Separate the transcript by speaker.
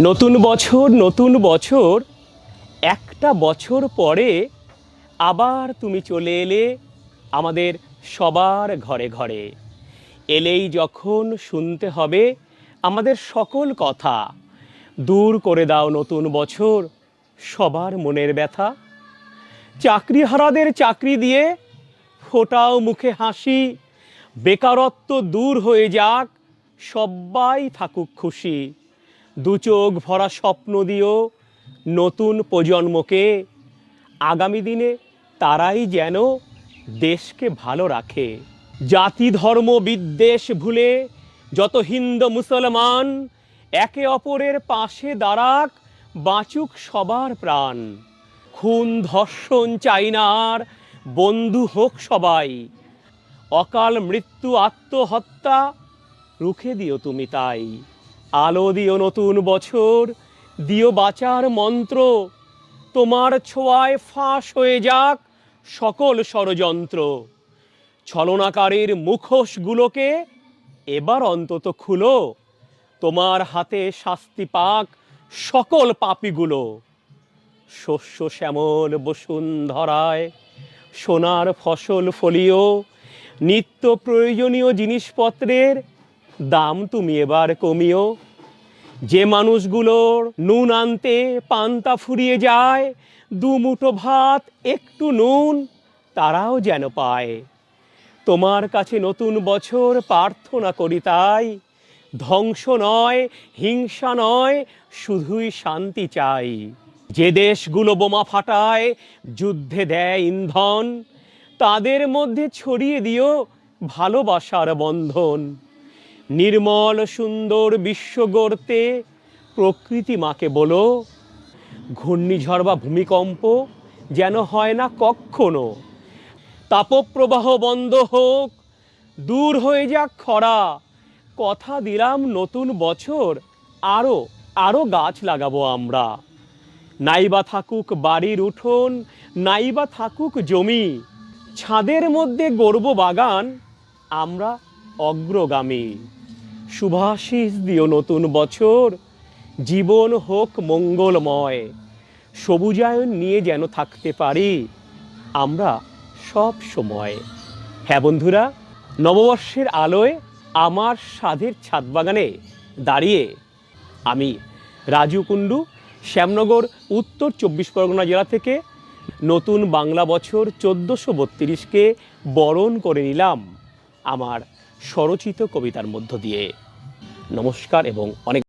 Speaker 1: নতুন বছর নতুন বছর। একটা বছর পরে আবার তুমি চলে এলে আমাদের সবার ঘরে ঘরে। এলেই যখন শুনতে হবে আমাদের সকল কথা। দূর করে দাও নতুন বছর, সবার মনের ব্যথা। চাকরিহারাদের চাকরি দিয়ে ফোটাও মুখে হাসি। বেকারত্ব দূর হয়ে যাক সবাই থাকুক খুশি। দু চোখ ভরা স্বপ্ন দিও নতুন প্রজন্মকে। আগামী দিনে তারাই যেন দেশকে ভালো রাখে। জাতি, ধর্ম, বিদ্বেষ ভুলে যত হিন্দু, মুসলমান একে অপরের পাশে দাঁড়াক, বাঁচুক সবার প্রাণ। খুন, ধর্ষণ চাই না আর বন্ধু হোক সবাই। অকাল মৃত্যু, আত্মহত্যা রুখে দিও তুমি তাই। আলো দিও নতুন বছর, দিও বাঁচার মন্ত্র। তোমার ছোঁয়ায় ফাঁস হয়ে যাক সকল ষড়যন্ত্র। ছলনাকারীর মুখোশগুলোকে এবার অন্তত খুলো। তোমার হাতে শাস্তি পাক সকল পাপিগুলো। শস্য শ্যামল বসুন্ধরায়, সোনার ফসল ফলিও, নিত্য প্রয়োজনীয় জিনিসপত্রের দাম তুমি এবার কমিও। যে মানুষগুলোর নুন আনতে পান্তা ফুরিয়ে যায়, দু মুঠো ভাত, একটু নুন, তারাও যেন পায়। তোমার কাছে নতুন বছর প্রার্থনা করি তাই, ধ্বংস নয়, হিংসা নয়, শুধুই শান্তি চাই। যে দেশগুলো বোমা ফাটায়, যুদ্ধে দেয় ইন্ধন, তাদের মধ্যে ছড়িয়ে দিও ভালোবাসার বন্ধন। নির্মল সুন্দর বিশ্ব গড়তে প্রকৃতি মাকে বলো। ঘূর্ণিঝড় বা ভূমিকম্প যেন হয় না কখনো তাপপ্রবাহ বন্ধ হোক, দূর হয়ে যাক খরা। কথা দিলাম নতুন বছর আরও আরও গাছ লাগাবো আমরা। নাইবা থাকুক বাড়ির উঠোন, নাইবা থাকুক জমি। ছাদের মধ্যে গর্ব বাগান, আমরা অগ্রগামী। শুভাশিস দিও নতুন বছর। জীবন হোক মঙ্গলময়। সবুজায়ন নিয়ে যেন থাকতে পারি আমরা সব সময়। হ্যাঁ বন্ধুরা, নববর্ষের আলোয় আমার সাধের ছাদ বাগানে দাঁড়িয়ে আমি রাজু কুণ্ডু, শ্যামনগর, উত্তর চব্বিশ পরগনা জেলা থেকে নতুন বাংলা বছর চোদ্দোশো বত্রিশকে বরণ করে নিলাম আমার স্বরচিত কবিতার মধ্য দিয়ে। নমস্কার এবং অনেক